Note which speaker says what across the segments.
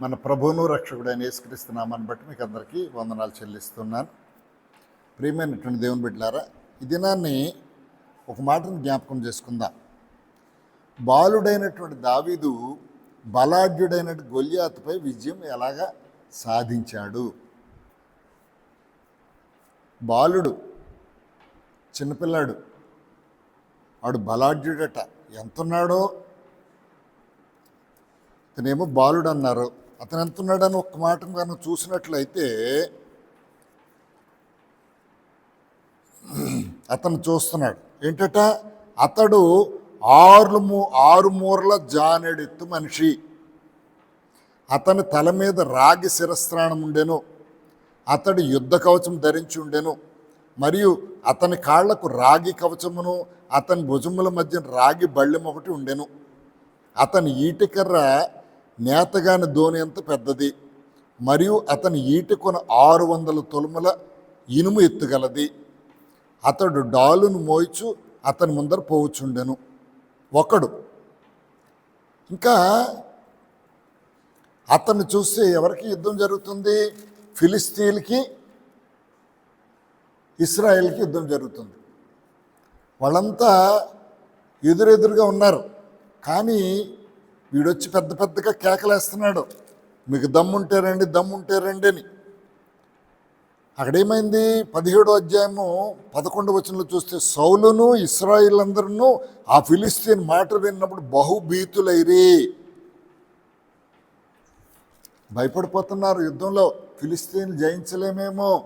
Speaker 1: మన ప్రభువును రక్షకుడైన యేసుక్రీస్తున్నామని బట్టి మీకు అందరికీ వందనాలు చెల్లిస్తున్నాను. ప్రియమైనటువంటి దేవుని బిడ్డలారా ఈ దినాన్ని ఒక మాటను జ్ఞాపకం చేసుకుందాం. బాలుడైనటువంటి దావీదు బలాఢ్యుడైన గొల్యాతుపై విజయం ఎలాగా సాధించాడు? బాలుడు చిన్నపిల్లాడు వాడు బలాఢ్యుడట ఎంతున్నాడో? అతనేమో బాలుడు అన్నారు అతను ఎంతున్నాడని ఒక్క మాట కనుక చూసినట్లయితే అతను చూస్తున్నాడు. ఏంటట? అతడు ఆరు మూ ఆరు మూరల జానెడెత్తు మనిషి. అతని తల మీద రాగి శిరస్త్రాణం ఉండెను. అతడు యుద్ధ కవచం ధరించి ఉండెను. మరియు అతని కాళ్ళకు రాగి కవచమును అతని భుజముల మధ్య రాగి బళ్ళెం ఒకటి ఉండెను. అతని ఈటికర్ర నేతగాని ధోని ఎంత పెద్దది? మరియు అతని ఈటికొన ఆరు వందల తొలుముల ఇనుము ఎత్తుగలది. అతడు డాలును మోయిచు అతని ముందర పోవుచుండెను. ఒకడు. ఇంకా అతన్ని చూస్తే ఎవరికి యుద్ధం జరుగుతుంది? ఫిలిస్తీన్కి ఇస్రాయిల్కి యుద్ధం జరుగుతుంది. వాళ్ళంతా ఎదురెదురుగా ఉన్నారు. కానీ వీడొచ్చి పెద్ద పెద్దగా కేకలేస్తున్నాడు. మీకు దమ్ముంటే రండి దమ్ముంటే రండి అని. అక్కడేమైంది? పదిహేడో అధ్యాయము పదకొండు వచనంలో చూస్తే సౌలును ఇస్రాయిల్ అందరూ ఆ ఫిలిస్తీన్ మాట విన్నప్పుడు బహుభీతులైరి. భయపడిపోతున్నారు యుద్ధంలో. ఫిలిస్తీన్ జయించలేమేమో.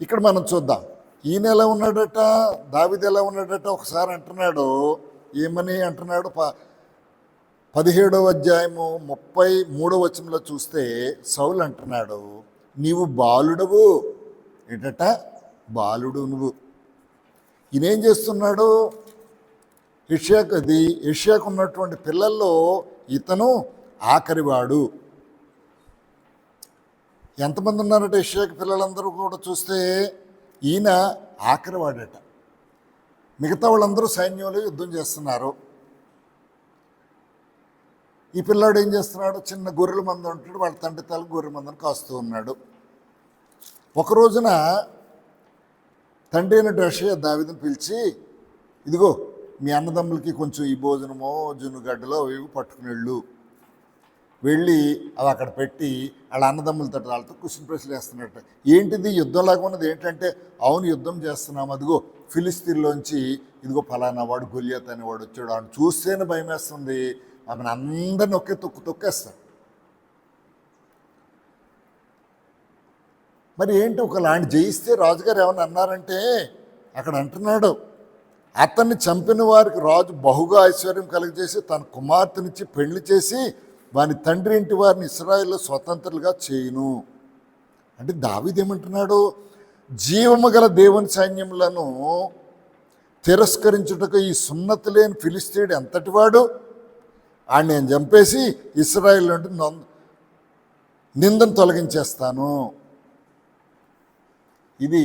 Speaker 1: ఇక్కడ మనం చూద్దాం. ఈయన ఎలా ఉన్నాడట? దావిది ఎలా ఉన్నాడట? ఒకసారి అంటున్నాడు. ఏమని అంటున్నాడు? ప పదిహేడవ అధ్యాయము ముప్పై మూడవ వచనంలో చూస్తే సౌలు అంటున్నాడు నీవు బాలుడవు. ఏంటట? బాలుడు నువ్వు. ఈయనేం చేస్తున్నాడు? ఏషియాకు అది ఏషియాకు ఉన్నటువంటి పిల్లల్లో ఇతను ఆఖరివాడు. ఎంతమంది ఉన్నారట ఏషియాకు పిల్లలందరూ కూడా చూస్తే ఈయన ఆఖరివాడట. మిగతా వాళ్ళందరూ సైన్యంలో యుద్ధం చేస్తున్నారు. ఈ పిల్లాడు ఏం చేస్తున్నాడు? చిన్న గొర్రెల మంద ఉంటాడు వాళ్ళ తండ్రి తల గొర్రెల మందని కాస్తూ ఉన్నాడు. ఒక రోజున తండ్రి అయిన రషయ్య దావిదని పిలిచి ఇదిగో మీ అన్నదమ్ములకి కొంచెం ఈ భోజనమో జున్నుగడ్డలో అవి ఇవి పట్టుకుని వెళ్ళు. వెళ్ళి అవి అక్కడ పెట్టి వాళ్ళ అన్నదమ్ములతో వాళ్ళతో క్వశ్చన్ ప్రశ్నలు వేస్తున్నట్టు. ఏంటిది? యుద్ధంలాగా ఉన్నది. ఏంటంటే అవును యుద్ధం చేస్తున్నాం. అదిగో ఫిలిస్తీన్లోంచి ఇదిగో ఫలానా వాడు గొలియత్ అనేవాడు వచ్చాడు. వాడు చూస్తేనే భయం వేస్తుంది ఆమెను అందరిని ఒకే తొక్కు తొక్కేస్తాడు మరి ఏంటి ఒకలాంటి జయిస్తే రాజుగారు ఏమన్నా అన్నారంటే అక్కడ అంటున్నాడు అతన్ని చంపిన వారికి రాజు బహుగా ఐశ్వర్యం కలుగజేసి తన కుమార్తెనిచ్చి పెళ్ళి చేసి వాని తండ్రి ఇంటి వారిని ఇస్రాయిల్లో స్వతంత్రులుగా చేయును అంటే దావిదేమంటున్నాడు జీవము గల దేవుని సైన్యములను తిరస్కరించుటకు ఈ సున్నతి లేని ఫిలిస్తీడు ఎంతటివాడు ఆయన నేను చంపేసి ఇస్రాయిల్ నుండి నిందను తొలగించేస్తాను. ఇది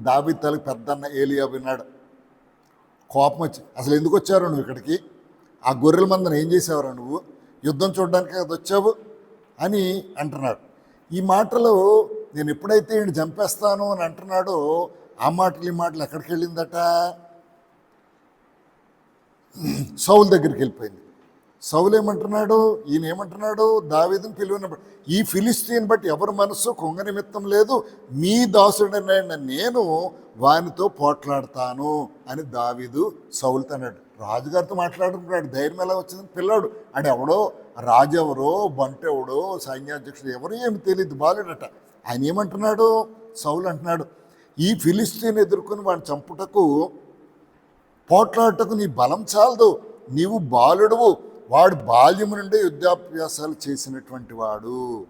Speaker 1: దాబి తలకి పెద్దన్న ఏలియా విన్నాడు. కోపం వచ్చి అసలు ఎందుకు వచ్చారు నువ్వు ఇక్కడికి? ఆ గొర్రెల మందని ఏం చేసేవారు నువ్వు? యుద్ధం చూడడానికి అది వచ్చావు? అని అంటున్నాడు. ఈ మాటలు నేను ఎప్పుడైతే ఈయన చంపేస్తాను అని అంటున్నాడో ఆ మాటలు ఈ మాటలు ఎక్కడికి వెళ్ళిందట? సౌల్ దగ్గరికి వెళ్ళిపోయింది. సౌలు ఏమంటున్నాడు? ఈయన ఏమంటున్నాడు? దావీదుని పిలువనప్పుడు ఈ ఫిలిస్తీన్ బట్టి ఎవరి మనస్సు కొంగ నిమిత్తం లేదు మీ దాసుడనైన నేను వానితో పోట్లాడతాను అని దావీదు సౌలుతో అన్నాడు. రాజుగారితో మాట్లాడుతున్నాడు ధైర్యం ఎలా వచ్చిందని పిల్లాడు ఆడు ఎవడో రాజు ఎవరో సైన్యాధ్యక్షుడు ఎవరో ఏమి తెలియదు బాలుడట. ఆయన ఏమంటున్నాడు? సౌలు అంటున్నాడు ఈ ఫిలిస్తీన్ ఎదుర్కొని వాడిని చంపుటకు పోట్లాడటకు నీ బలం చాలదు నీవు బాలుడువు. వాడు బాల్యము నుండే యుద్ధాభ్యాసాలు చేసినటువంటి వాడు.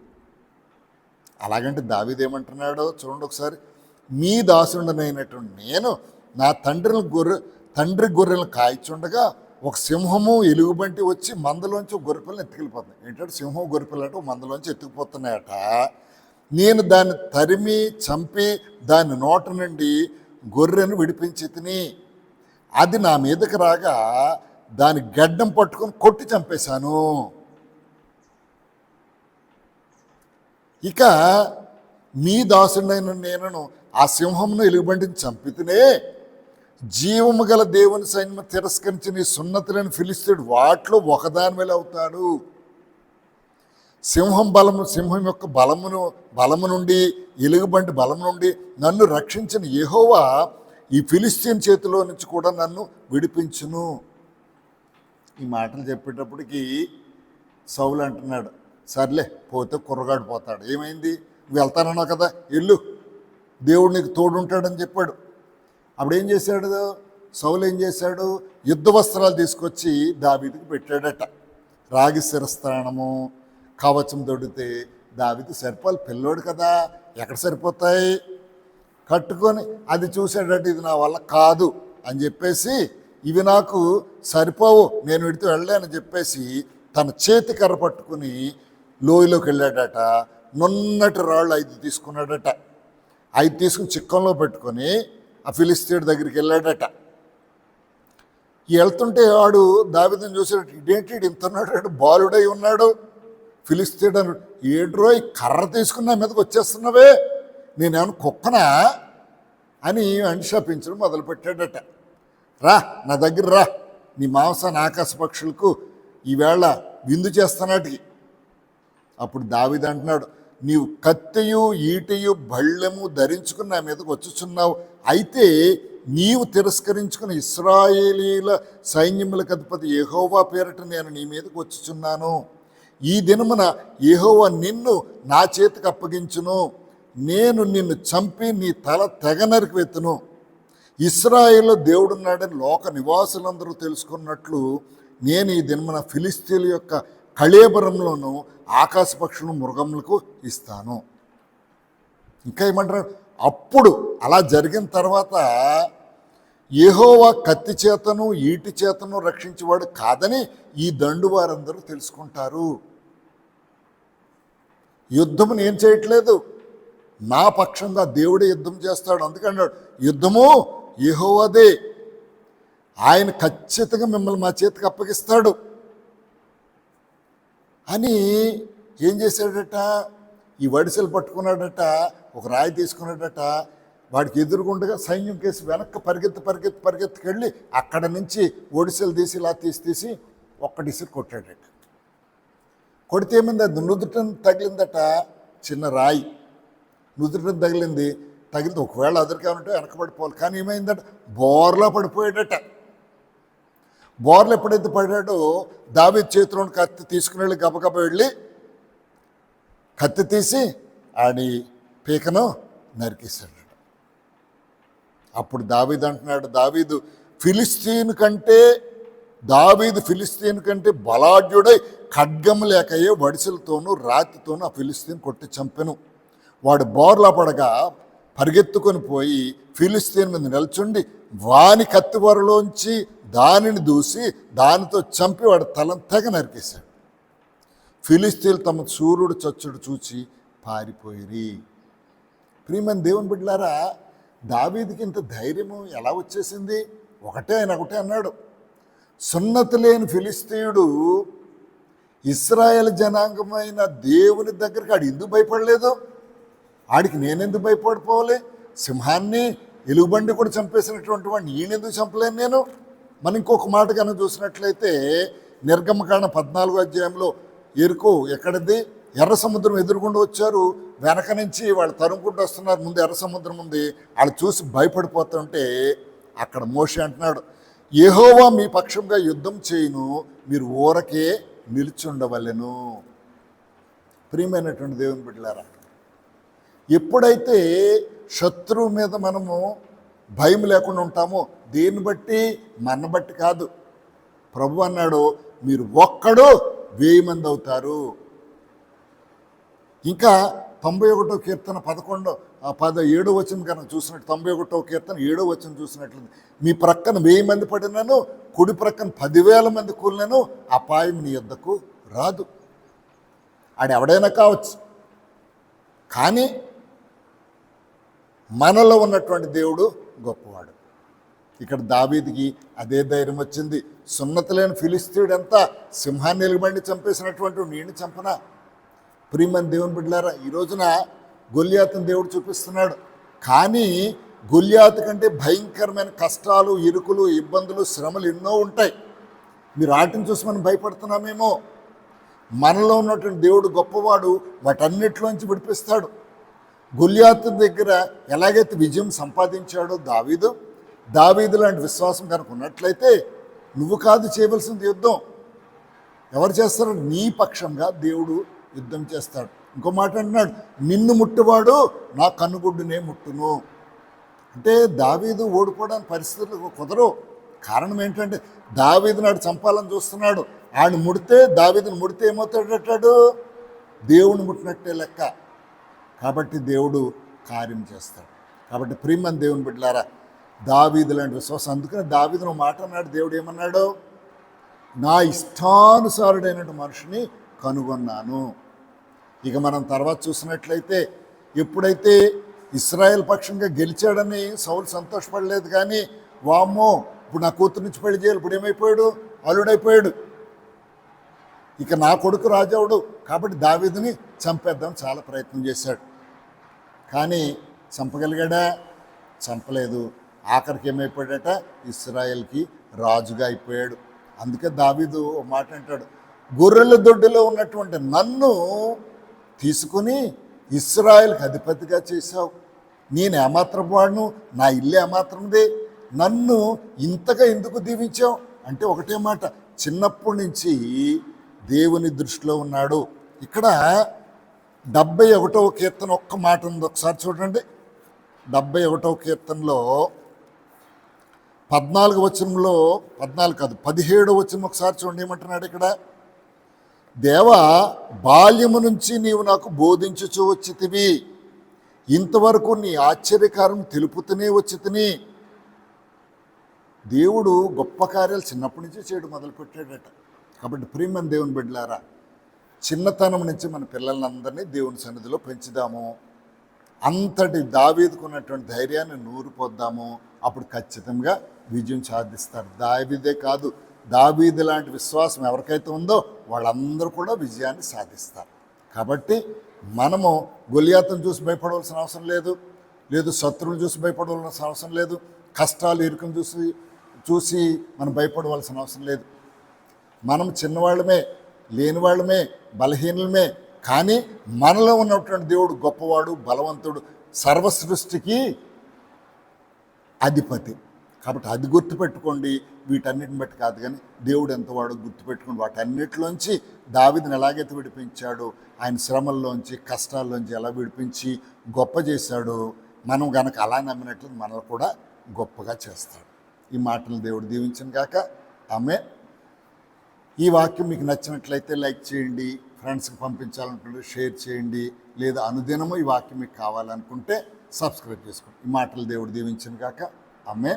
Speaker 1: అలాగంటే దావిదేమంటున్నాడో చూడండి ఒకసారి. మీ దాసుండనైనటువంటి నేను నా తండ్రిని గొర్రె తండ్రి గొర్రెలను కాయచుండగా ఒక సింహము ఎలుగుబంటి వచ్చి మందలోంచి గొర్రెపిల్లని ఎత్తుకెళ్ళిపోతుంది. ఏంటంటే సింహం గొర్రెపిల్ల మందలోంచి ఎత్తుకుపోతున్నాయట. నేను దాన్ని తరిమి చంపి దాని నోట నుండి గొర్రెను విడిపించి తిని అది నా మీదకి రాగా దాని గడ్డం పట్టుకొని కొట్టి చంపేశాను. ఇక మీ దాసుడైన నేను ఆ సింహమును ఎలుగుబంటిని చంపితేనే. జీవము గల దేవుని సైన్యం తిరస్కరించి నీ సున్నతులను ఫిలిస్తాడు వాటిలో ఒకదాని వేల అవుతాడు. సింహం బలము సింహం యొక్క బలమును బలము నుండి ఎలుగుబంటి బలము నుండి నన్ను రక్షించిన యహోవా ఈ ఫిలిస్తీన్ చేతిలో నుంచి కూడా నన్ను విడిపించును. ఈ మాటలు చెప్పేటప్పటికి సౌలు అంటున్నాడు సర్లే పోతే కుర్రగాడు పోతాడు. ఏమైంది? నువ్వు వెళ్తానన్నావు కదా ఇల్లు దేవుడు నీకు తోడుంటాడని చెప్పాడు. అప్పుడు ఏం చేశాడు? సౌలు ఏం చేశాడు? యుద్ధ వస్త్రాలు తీసుకొచ్చి దావీదికి పెట్టాడట. రాగి శిరస్థానము కవచం దొడితే దావీది సరిపోవాలి పిల్లోడు కదా ఎక్కడ సరిపోతాయి? కట్టుకొని అది చూసాడట ఇది నా వల్ల కాదు అని చెప్పేసి ఇవి నాకు సరిపోవు నేను విడితే వెళ్ళానని చెప్పేసి తన చేతి కర్ర పట్టుకుని లోయలోకి వెళ్ళాడట. నున్నటి రాళ్ళు ఐదు తీసుకున్నాడట. ఐదు తీసుకుని చిక్కంలో పెట్టుకొని ఆ ఫిలిస్తీన్ దగ్గరికి వెళ్ళాడట. వెళ్తుంటే వాడు దావిదని చూసాడు ఇదేంటి ఈడు ఇంత ఉన్నాడు? బాలుడై ఉన్నాడు. ఫిలిస్తీన్ అన్నాడు ఏడ్రో ఈ కర్ర తీసుకున్న మీదకి వచ్చేస్తున్నావే? నేనేమన్నా కుక్కనా? అని అంశాపించడం మొదలుపెట్టాడట. రా నా దగ్గర రా. నీ మాంసాన్ని ఆకాశ పక్షులకు ఈవేళ విందు చేస్తానాటికి. అప్పుడు దావిది అంటున్నాడు నీవు కత్తియు ఈటయు బళ్ళెము ధరించుకుని నా మీదకి వచ్చుచున్నావు. అయితే నీవు తిరస్కరించుకుని ఇస్రాయేలీల సైన్యములకు అధిపతి యెహోవా పేరట నేను నీ మీదకు వచ్చుచున్నాను. ఈ దినమున యెహోవా నిన్ను నా చేతికి అప్పగించును. నేను నిన్ను చంపి నీ తల తెగ నరికివెత్తును. ఇస్రాయేల్లో దేవుడున్నాడని లోక నివాసులందరూ తెలుసుకున్నట్లు నేను ఈ దినమున ఫిలిస్తీన్ల యొక్క కళేబరంలోను ఆకాశపక్షులను మృగములకు ఇస్తాను. ఇంకా ఏమంటారు? అప్పుడు అలా జరిగిన తర్వాత ఏహోవా కత్తి చేతను ఈటి చేతను రక్షించేవాడు కాదని ఈ దండు వారందరూ తెలుసుకుంటారు. యుద్ధము నేను చేయట్లేదు. నా పక్షంగా దేవుడే యుద్ధం చేస్తాడు. అందుకన్నాడు యుద్ధము యహోవదే. ఆయన ఖచ్చితంగా మిమ్మల్ని మా చేతికి అప్పగిస్తాడు. అని ఏం చేశాడట? ఈ వడిసెలు పట్టుకున్నాడట ఒక రాయి తీసుకున్నాడట. వాడికి ఎదురుగుండగా సైన్యం కేసి వెనక్కి పరిగెత్తి పరిగెత్తి పరిగెత్తుకెళ్ళి అక్కడ నుంచి ఒడిసెలు తీసి ఇలా తీసి తీసి ఒక్కటిసి కొట్టాడట. కొడితే ఏమైంది? అది నుదుటం తగిలిందట చిన్న రాయి. నుదుటం తగిలింది. తగిలితే ఒకవేళ అదరికేమంటే వెనకబడిపోవాలి. కానీ ఏమైందంటే బోర్లో పడిపోయాడట. బోర్లు ఎప్పుడైతే పడాడో దావి చేతిలో కత్తి తీసుకుని వెళ్ళి గబగబ వెళ్ళి కత్తి తీసి ఆడి పీకను నరికేశాడు అప్పుడు దావీదు అంటున్నాడు దావీదు ఫిలిస్తీన్ కంటే దావీదు ఫిలిస్తీన్ కంటే బలాఢ్యుడై ఖడ్గం లేకయే వడిసెలతోనూ రాతితోనూ ఆ ఫిలిస్తీన్ కొట్టి చంపెను. వాడు బోర్లా పడగా పరిగెత్తుకొని పోయి ఫిలిస్తీన్ మీద నిల్చుండి వాని కత్తివరలోంచి దానిని దూసి దానితో చంపి వాడు తలం తెగ నరికేశాడు. ఫిలిస్తీన్లు తమ సూర్యుడు చచ్చుడు చూచి పారిపోయిరి. ప్రియమైన దేవుని బిడ్డలారా దావీదికి ఇంత ధైర్యము ఎలా వచ్చేసింది? ఒకటే ఆయన ఒకటే అన్నాడు. సున్నతి లేని ఫిలిస్తీయుడు ఇస్రాయేల్ జనాంగమైన దేవుని దగ్గరికి ఆడు ఎందుకు భయపడలేదు? ఆడికి నేనెందుకు భయపడిపోవాలి? సింహాన్ని ఎలుగుబండి కూడా చంపేసినటువంటి వాడిని ఈయనెందుకు చంపలేను నేను? మనం ఇంకొక మాట కనుక చూసినట్లయితే నిర్గమకాండ పద్నాలుగు అధ్యాయంలో ఎరుకు ఎక్కడిది? ఎర్ర సముద్రం ఎదురుగుండా వచ్చారు. వెనక నుంచి వాళ్ళు తరుముకుంటూ వస్తున్నారు. ముందు ఎర్ర సముద్రం ఉంది. వాళ్ళు చూసి భయపడిపోతుంటే అక్కడ మోషి అంటున్నాడు ఏహోవా మీ పక్షంగా యుద్ధం చేయును. మీరు ఊరకే నిల్చుండవలెను. ప్రియమైనటువంటి దేవుని బిడ్డలారా ఎప్పుడైతే శత్రువు మీద మనము భయం లేకుండా ఉంటామో దేన్ని బట్టి? మన బట్టి కాదు. ప్రభు అన్నాడు మీరు ఒక్కడు వెయ్యి మంది అవుతారు. ఇంకా తొంభై ఒకటో కీర్తన పదకొండో ఆ పద ఏడో వచ్చిన కనుక చూసినట్టు తొంభై ఒకటో కీర్తన ఏడో వచ్చిన చూసినట్లు మీ ప్రక్కన వెయ్యి మంది పడినను కుడి ప్రక్కన పదివేల మంది కూలినను అపాయం నీ యొద్దకు రాదు. ఆడెవడైనా కావచ్చు. కానీ మనలో ఉన్నటువంటి దేవుడు గొప్పవాడు. ఇక్కడ దావీదికి అదే ధైర్యం వచ్చింది. సున్నతలేని ఫిలిస్తీడంతా సింహాన్ని ఎలుగుబండి చంపేసినటువంటి నేను చంపనా? ప్రియమని దేవుని బిడ్డలారా ఈ రోజున గొల్యాతుని దేవుడు చూపిస్తున్నాడు. కానీ గొల్యాతు కంటే భయంకరమైన కష్టాలు ఇరుకులు ఇబ్బందులు శ్రమలు ఎన్నో ఉంటాయి. మీరు వాటిని చూసి మనం భయపడుతున్నామేమో? మనలో ఉన్నటువంటి దేవుడు గొప్పవాడు వాటన్నిటిలోంచి విడిపిస్తాడు. గుల్యాత్ దగ్గర ఎలాగైతే విజయం సంపాదించాడో దావీదు దావీదు లాంటి విశ్వాసం కనుక ఉన్నట్లయితే నువ్వు కాదు చేయవలసింది యుద్ధం. ఎవరు చేస్తారు నీ పక్షంగా దేవుడు యుద్ధం చేస్తాడు. ఇంకో మాట అంటున్నాడు నిన్ను ముట్టువాడు నా కన్నుగుడ్డునే ముట్టును. అంటే దావీదు ఓడిపోవడానికి పరిస్థితులు కుదరవు. కారణం ఏంటంటే దావీదు నాడు చంపాలని చూస్తున్నాడు. ఆయన ముడితే దావీదును ముడితే ఏమవుతాడటాడు? దేవుని ముట్టినట్టే లెక్క. కాబట్టి దేవుడు కార్యం చేస్తాడు. కాబట్టి ప్రియమని దేవుని బిడ్డలారా దావీదు లాంటి విశ్వాసం అందుకని దావీదును మాట అన్నాడు. దేవుడు ఏమన్నాడు? నా ఇష్టానుసారుడైనటువంటి మనిషిని కనుగొన్నాను. ఇక మనం తర్వాత చూసినట్లయితే ఎప్పుడైతే ఇస్రాయేల్ పక్షంగా గెలిచాడని సౌలు సంతోషపడలేదు కానీ వామ్మో ఇప్పుడు నా కూతురు నుంచి పెళ్ళి చేయాలి ఇప్పుడు ఏమైపోయాడు? అల్లుడైపోయాడు. ఇక నా కొడుకు రాజావుడు కాబట్టి దావీదుని చంపేద్దాం చాలా ప్రయత్నం చేశాడు. కానీ చంపగలిగాడా? చంపలేదు. ఆఖరికి ఏమైపోయాడట? ఇస్రాయల్కి రాజుగా అయిపోయాడు. అందుకే దావీదు మాట అంటాడు గొర్రెల దొడ్డిలో ఉన్నటువంటి నన్ను తీసుకుని ఇస్రాయల్కి అధిపతిగా చేశావు. నేను ఏమాత్రం వాడును? నా ఇల్లు ఏమాత్రందే నన్ను ఇంతగా ఎందుకు దీవించావు? అంటే ఒకటే మాట చిన్నప్పటి నుంచి దేవుని దృష్టిలో ఉన్నాడు. ఇక్కడ డెబ్బై ఒకటవ కీర్తన ఒక్క మాట ఉంది. ఒకసారి చూడండి. డెబ్బై ఒకటవ కీర్తనలో పద్నాలుగు వచనంలో పద్నాలుగు కాదు పదిహేడు వచనం ఒకసారి చూడండి. ఏమంటున్నాడు ఇక్కడ? దేవ బాల్యము నుంచి నీవు నాకు బోధించుచు వచ్చితివి. ఇంతవరకు నీ ఆశ్చర్యకారం తెలుపుతూనే వచ్చితిని. దేవుడు గొప్ప కార్యాలు చిన్నప్పటి నుంచి చేయడం మొదలుపెట్టాడట. కాబట్టి ప్రియమని దేవుని బిడ్డలారా చిన్నతనం నుంచి మన పిల్లలందరినీ దేవుని సన్నిధిలో పెంచుదాము. అంతటి దావీదుకున్నటువంటి ధైర్యాన్ని నూరిపోద్దాము అప్పుడు ఖచ్చితంగా విజయం సాధిస్తారు. దావీదే కాదు దావీదు లాంటి విశ్వాసం ఎవరికైతే ఉందో వాళ్ళందరూ కూడా విజయాన్ని సాధిస్తారు. కాబట్టి మనము గొలియాతను చూసి భయపడవలసిన అవసరం లేదు లేదు శత్రువులు చూసి భయపడవలసిన అవసరం లేదు కష్టాలు ఇరుకును చూసి చూసి మనం భయపడవలసిన అవసరం లేదు. మనం చిన్నవాళ్ళమే లేనివాళ్ళమే బలహీనమే కానీ మనలో ఉన్నటువంటి దేవుడు గొప్పవాడు బలవంతుడు సర్వ సృష్టికి అధిపతి. కాబట్టి అది గుర్తుపెట్టుకోండి వీటన్నిటిని బట్టి కాదు కానీ దేవుడు ఎంతవాడో గుర్తుపెట్టుకోండి. వాటన్నిటిలోంచి దావిదిని ఎలాగైతే విడిపించాడో ఆయన శ్రమల్లోంచి కష్టాల్లోంచి ఎలా విడిపించి గొప్ప చేశాడో మనం గనక అలా నమ్మినట్లు మనల్ని కూడా గొప్పగా చేస్తాడు. ఈ మాటలు దేవుడు దీవించిన కాక ఆమె ఈ వాక్యం మీకు నచ్చినట్లయితే లైక్ చేయండి ఫ్రెండ్స్కి పంపించాలనుకుంటే షేర్ చేయండి లేదా అనుదినము ఈ వాక్యం మీకు కావాలనుకుంటే సబ్స్క్రైబ్ చేసుకోండి. ఈ మాటలు దేవుడు దీవించిన కాక అమ్మే